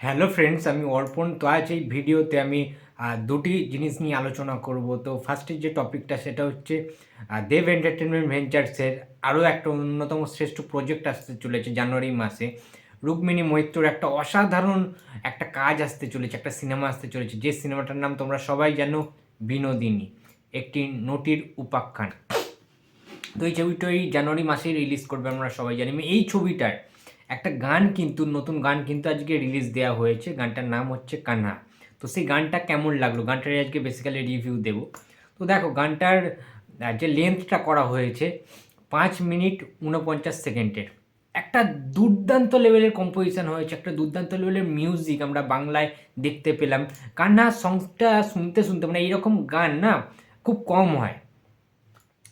Hello friends, আমি অর্পণ। তো আজ এই ভিডিওতে আমি দুটি জিনিস নিয়ে আলোচনা করব। তো ফার্স্টের যে টপিকটা, সেটা হচ্ছে দেব এন্টারটেনমেন্ট ভেঞ্চার্সের আরও একটা অন্যতম শ্রেষ্ঠ প্রজেক্ট আসতে চলেছে জানুয়ারি মাসে। রুক্মিণী মৈত্রর একটা অসাধারণ একটা কাজ আসতে চলেছে, একটা সিনেমা আসতে চলেছে। যে সিনেমাটার নাম তোমরা সবাই জানো, বিনোদিনী, একটি নটির উপাখ্যান। তো এই ছবিটা এই জানুয়ারি মাসে রিলিজ করবে, আমরা সবাই জানি। এই ছবিটার একটা গান কিন্তু, নতুন গান কিন্তু আজকে রিলিজ দেওয়া হয়েছে। গানটার নাম হচ্ছে কান্না। তো সেই গানটা কেমন লাগল? গানটার আজকে বেসিক্যালি রিভিউ দেব। তো দেখো, গানটার যে লেন্থটা করা হয়েছে, পাঁচ মিনিট উনপঞ্চাশ সেকেন্ডের। একটা দুর্দান্ত লেভেলের কম্পোজিশন হয়েছে, একটা দুর্দান্ত লেভেলের মিউজিক আমরা বাংলায় দেখতে পেলাম। কান্না সংটা শুনতে শুনতে মানে এইরকম গান না, খুব কম হয়।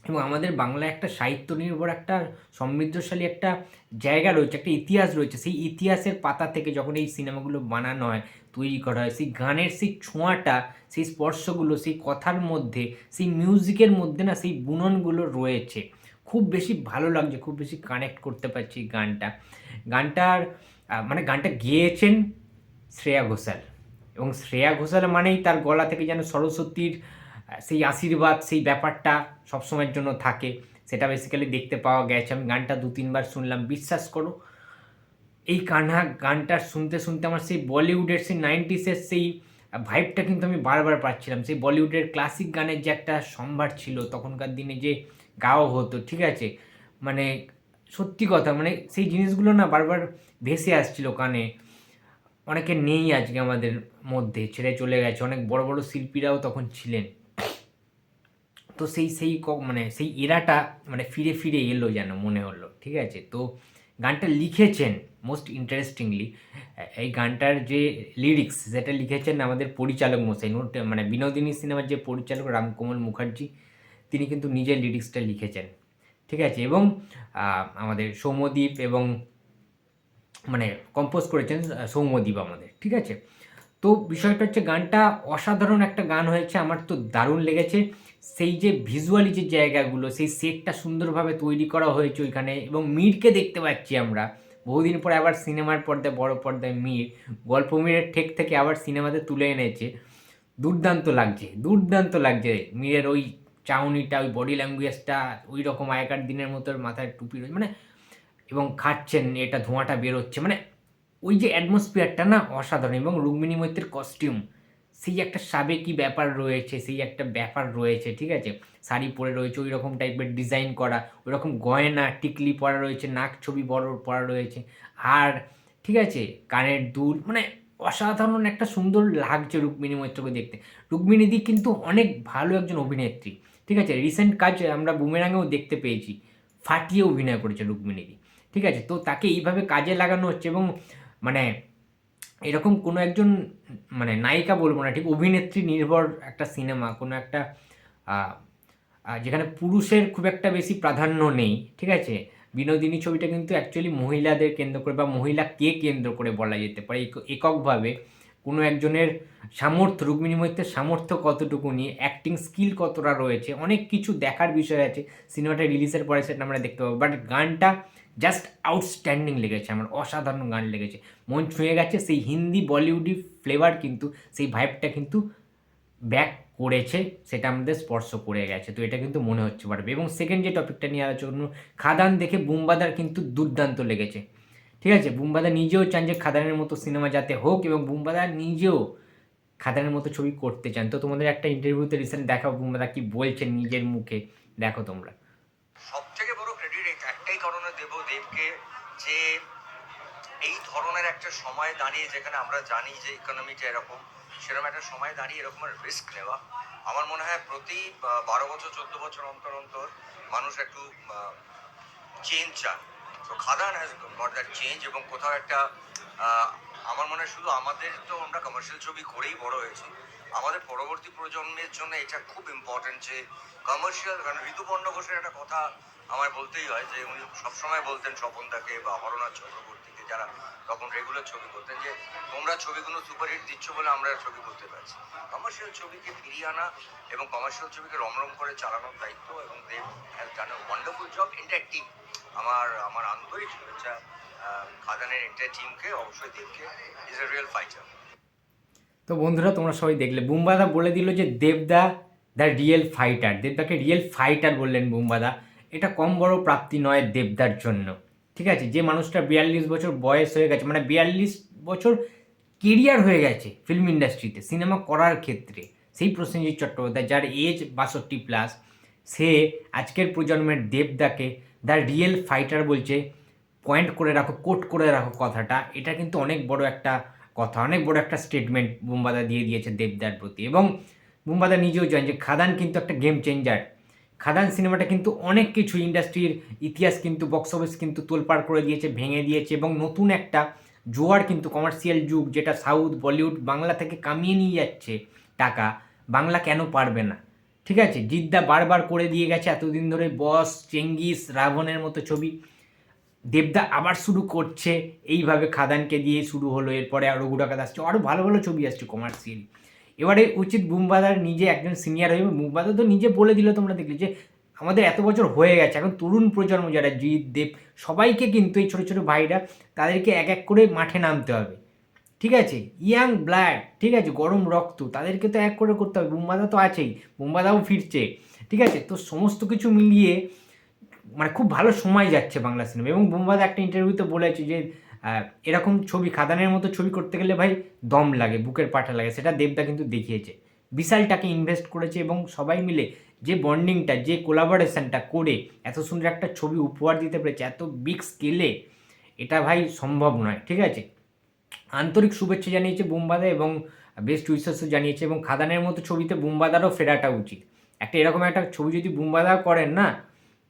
এবং আমাদের বাংলা একটা সাহিত্য নির্ভর একটা সমৃদ্ধশালী একটা জায়গা রয়েছে, একটা ইতিহাস রয়েছে। সেই ইতিহাসের পাতা থেকে যখন এই সিনেমাগুলো বানানো হয়, তৈরি করা হয়, সেই গানের সেই ছোঁয়াটা, সেই স্পর্শগুলো, সেই কথার মধ্যে, সেই মিউজিকের মধ্যে না সেই বুননগুলো রয়েছে। খুব বেশি ভালো লাগছে, খুব বেশি কানেক্ট করতে পারছি গানটা। গানটার মানে গানটা গেয়েছেন শ্রেয়া ঘোষাল। এবং শ্রেয়া ঘোষাল মানেই তার গলা থেকে যেন সরস্বতীর সেই আশীর্বাদ, সেই ব্যাপারটা সবসময়ের জন্য থাকে। সেটা বেসিক্যালি দেখতে পাওয়া গেছে। আমি গানটা দু, তিনবার শুনলাম। বিশ্বাস করো, এই কান্না গানটা শুনতে শুনতে আমার সেই বলিউডের সেই নাইনটিসের সেই ভাইবটা কিন্তু আমি বারবার পাচ্ছিলাম। সেই বলিউডের ক্লাসিক গানের যে একটা সম্ভার ছিল, তখনকার দিনে যে গাওয়া হতো, ঠিক আছে? মানে সত্যি কথা মানে সেই জিনিসগুলো না বারবার ভেসে আসছিল কানে। অনেকে নেই আজকে আমাদের মধ্যে, ছেড়ে চলে গেছে। অনেক বড় বড় শিল্পীরাও তখন ছিলেন। তো সেই সেই মানে সেই এরাটা মানে ফিরে ফিরে এলো যেন, মনে হলো, ঠিক আছে? তো গানটা লিখেছেন মোস্ট ইন্টারেস্টিংলি এই গানটার যে লিরিক্স যেটা লিখেছেন আমাদের পরিচালক মশাই মানে বিনোদিনী সিনেমার যে পরিচালক রামকমল মুখার্জি, তিনি কিন্তু নিজের লিরিক্সটা লিখেছেন, ঠিক আছে? এবং আমাদের সৌম্যদীপ এবং মানে কম্পোজ করেছেন সৌম্যদীপ আমাদের, ঠিক আছে? তো বিষয়টা হচ্ছে গানটা অসাধারণ একটা গান হয়েছে, আমার তো দারুণ লেগেছে। সেই যে ভিজুয়ালি যে জায়গাগুলো, সেই সেটটা সুন্দরভাবে তৈরি করা হয়েছে ওইখানে এবং মীরকে দেখতে পাচ্ছি আমরা। বহুদিন পরে আবার সিনেমার পর্দায়, বড় পর্দায় মীর, গল্প মীরের ঠেক থেকে আবার সিনেমাতে তুলে এনেছে। দুর্দান্ত লাগছে দুর্দান্ত লাগছে। মীরের ওই চাউনিটা, ওই বডি ল্যাঙ্গুয়েজটা ওই রকম আগেকার দিনের মতো মাথায় টুপি রয়েছে মানে এবং খাচ্ছেন, এটা ধোঁয়াটা বেরোচ্ছে। মানে ওই যে অ্যাটমসফিয়ারটা না অসাধারণ এবং রুক্মিণী মৈত্রের কস্টিউম সেই একটা সাবেকি ব্যাপার রয়েছে, সেই একটা ব্যাপার রয়েছে, ঠিক আছে? শাড়ি পরে রয়েছে ওই রকম টাইপের ডিজাইন করা ওই রকম গয়না, টিকলি পরা রয়েছে, নাক ছবি বড় পরা রয়েছে, আর ঠিক আছে, কানের দুল মানে অসাধারণ একটা সুন্দর লাগছে রুক্মিণী মৈত্রকে দেখতে। রুক্মিণী দি কিন্তু অনেক ভালো একজন অভিনেত্রী, ঠিক আছে? রিসেন্ট কাজ আমরা বুমেরাঙেও দেখতে পেয়েছি, ফাটিয়ে অভিনয় করেছে রুক্মিণী দি, ঠিক আছে? তো তাকে এইভাবে কাজে লাগানো হচ্ছে এবং মানে এরকম কোনো একজন মানে নায়িকা বলব না, ঠিক অভিনেত্রী নির্ভর একটা সিনেমা, কোনো একটা যেখানে পুরুষের খুব একটা বেশি প্রাধান্য নেই, ঠিক আছে? বিনোদিনী ছবিটা কিন্তু অ্যাকচুয়ালি মহিলাদের কেন্দ্র করে বা মহিলা কে কেন্দ্র করে বলা যেতে পারে এক- এককভাবে। কোনো একজনের সামর্থ্য, রুক্মিণী মৈত্রের সামর্থ্য কতটুকু নিয়ে অ্যাক্টিং স্কিল কতটা রয়েছে, অনেক কিছু দেখার বিষয় আছে। সিনেমাটা রিলিজের পরে সেটা আমরা দেখতে পাবো। বাট গানটা জাস্ট আউটস্ট্যান্ডিং লেগেছে, আমার অসাধারণ গান লেগেছে। মন ছুঁয়ে গেছে, সেই হিন্দি বলিউডি ফ্লেভার কিন্তু, সেই ভাইবটা কিন্তু ব্যাক করেছে, সেটা আমাদের স্পর্শ করে গেছে। তো এটা কিন্তু মনে হচ্ছে পারবে। এবং সেকেন্ড যে টপিকটা নিয়ে আলোচনা খাদান দেখে বুম্বাদার কিন্তু দুর্দান্ত লেগেছে। ঠিক আছে? বুম্বাদা নিজেও চান যে খাদানের মতো সিনেমা যাতে হোক এবং বুম্বাদা নিজেও খাদানের মতো ছবি করতে চান। তো তোমাদের একটা ইন্টারভিউতে রিসেন্ট দেখাও বুম্বাদা কি বলছেন নিজের মুখে। দেখো তোমরা। সব থেকে বড় ক্রেডিট একটাই কারণে দেব, দেবকে যে এই ধরনের একটা সময় দাঁড়িয়ে যেখানে আমরা জানি যে ইকোনমিটা এরকম, সেরকম একটা সময় দাঁড়িয়ে এরকম রিস্ক নেওয়া। আমার মনে হয় প্রতি বারো বছর, চোদ্দ বছর অন্তর অন্তর মানুষ একটু চেঞ্জ চান তো Khadaan has got that change এবং কোথাও একটা আমার মনে হয় শুধু আমাদের তো আমরা কমার্শিয়াল ছবি করেই বড় হয়েছি। আমাদের পরবর্তী প্রজন্মের জন্য এটা খুব ইম্পর্টেন্ট যে কমার্শিয়াল কারণ ঋতুপর্ণ ঘোষের একটা কথা আমার বলতেই হয় যে উনি সবসময় বলতেন স্বপনদাকে বা হরনাথ চক্রবর্তীকে যারা তখন রেগুলার ছবি করতেন যে, তোমরা ছবিগুলো সুপারহিট দিচ্ছ বলে আমরা ছবি করতে পারছি। কমার্শিয়াল ছবিকে ফিরিয়ে আনা এবং কমার্শিয়াল ছবিকে রমরম করে চালানোর দায়িত্ব এবং Dev has done wonderful job inter team আমার আমার আন্তরিক শুভেচ্ছা খাদানের এন্টার টিমকে অবশ্যই দেবকে। ইজ এ রিয়েল ফাইটার তো বন্ধুরা, তোমরা সবাই দেখলে, বুম্বাদা বলে দিল যে দেবদা দ্য রিয়েল ফাইটার দেবদাকে রিয়েল ফাইটার বললেন বুম্বাদা। এটা কম বড় প্রাপ্তি নয় দেবদার জন্য। ঠিক আছে? যে মানুষটা বিয়াল্লিশ বছর বয়স হয়ে গেছে মানে বিয়াল্লিশ বছর কেরিয়ার হয়ে গেছে ফিল্ম ইন্ডাস্ট্রিতে সিনেমা করার ক্ষেত্রে, সেই প্রসেনজিৎ চট্টোপাধ্যায়, যার এজ বাষট্টি প্লাস সে আজকের প্রজন্মের দেবদাকে দ্য রিয়েল ফাইটার বলছে পয়েন্ট করে রাখো কোট করে রাখো কথাটা। এটা কিন্তু অনেক বড় একটা কথা, অনেক বড় একটা স্টেটমেন্ট বুম্বাদা দিয়ে দিয়েছে দেবদার প্রতি। এবং বুম্বাদা নিজেও জানেন যে খাদান কিন্তু একটা গেম চেঞ্জার খাদান সিনেমাটা কিন্তু অনেক কিছু ইন্ডাস্ট্রির ইতিহাস কিন্তু বক্স অফিস কিন্তু তোলপাড় করে দিয়েছে, ভেঙে দিয়েছে, এবং নতুন একটা জোয়ার কিন্তু কমার্শিয়াল যুগ, যেটা সাউথ বলিউড বাংলা থেকে কামিয়ে নিয়ে যাচ্ছে টাকা, বাংলা কেন পারবে না? ঠিক আছে? জিদ্দা বারবার করে দিয়ে গেছে এতদিন ধরে, বস, চেঙ্গিস রাবণের মতো ছবি। দেবদা আবার শুরু করছে, এইভাবে খাদানকে দিয়ে শুরু হলো, এরপরে আরও গুড়াকাত আসছে। আরও ভালো ভালো ছবি আসছে কমার্শিয়াল এবারে উচিত বুমবাদার নিজে একজন সিনিয়র হয়ে, বুম্বাদা তো নিজে বলে দিল তোমরা দেখলে যে, আমাদের এত বছর হয়ে গেছে, এখন তরুণ প্রজন্ম যারা জিৎ, দেব, সবাইকে কিন্তু এই ছোটো ছোটো ভাইরা তাদেরকে এক এক করে মাঠে নামতে হবে। ঠিক আছে? ইয়াং ব্লাড ঠিক আছে? গরম রক্ত, তাদেরকে তো এক করে করতে হবে। বুম্বাদা তো আছেই। বুম্বাদাও ফিরছে। ঠিক আছে? তো সমস্ত কিছু মিলিয়ে মানে খুব ভালো সময় যাচ্ছে বাংলা সিনেমা। এবং বুম্বাদা একটা ইন্টারভিউতে বলেছে যে এরকম ছবি, খাদানের মতো ছবি করতে গেলে ভাই দম লাগে, বুকের পাটা লাগে। সেটা দেবদা কিন্তু দেখিয়েছে। বিশাল টাকা ইনভেস্ট করেছে এবং সবাই মিলে যে বন্ডিংটা যে কোলাবোরেশনটা করে এত সুন্দর একটা ছবি উপহার দিতে পেরেছে, এত বিগ স্কেলে এটা ভাই সম্ভব নয়। ঠিক আছে? আন্তরিক শুভেচ্ছা জানিয়েছে বুম্বাদা এবং বেস্ট উইসেসও জানিয়েছে এবং খাদানের মতো ছবিতে বুম্বাদারও ফেরাটা উচিত। একটা এরকম একটা ছবি যদি বুম্বাদা করেন না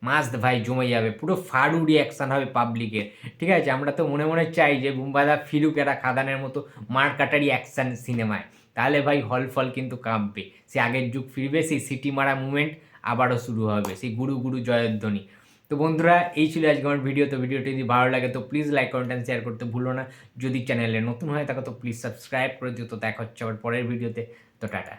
মাস্ট ভাই, জমে যাবে। পুরো ফাড়ু রিয়াকশান হবে পাবলিকের ঠিক আছে? আমরা তো মনে মনে চাই যে বুম্বাদা ফিরুক এরা খাদানের মতো মার কাটারি অ্যাকশান সিনেমায় তাহলে ভাই হল ফল কিন্তু কাঁপবে। সে আগের যুগ ফিরবে, সেই সিটি মারা মুভমেন্ট আবারও শুরু হবে। সেই গুরু গুরু জয়ধ্বনি। তো বন্ধুরা, এই ছিল আজকে আমার ভিডিও তো ভিডিওটি যদি ভালো লাগে, তো প্লিজ লাইক কমেন্ট শেয়ার করতে ভুলো না। যদি চ্যানেলে নতুন হয় তাকে তো প্লিজ সাবস্ক্রাইব করে দিও। তো দেখা হচ্ছে আবার পরের ভিডিওতে তো টাটা।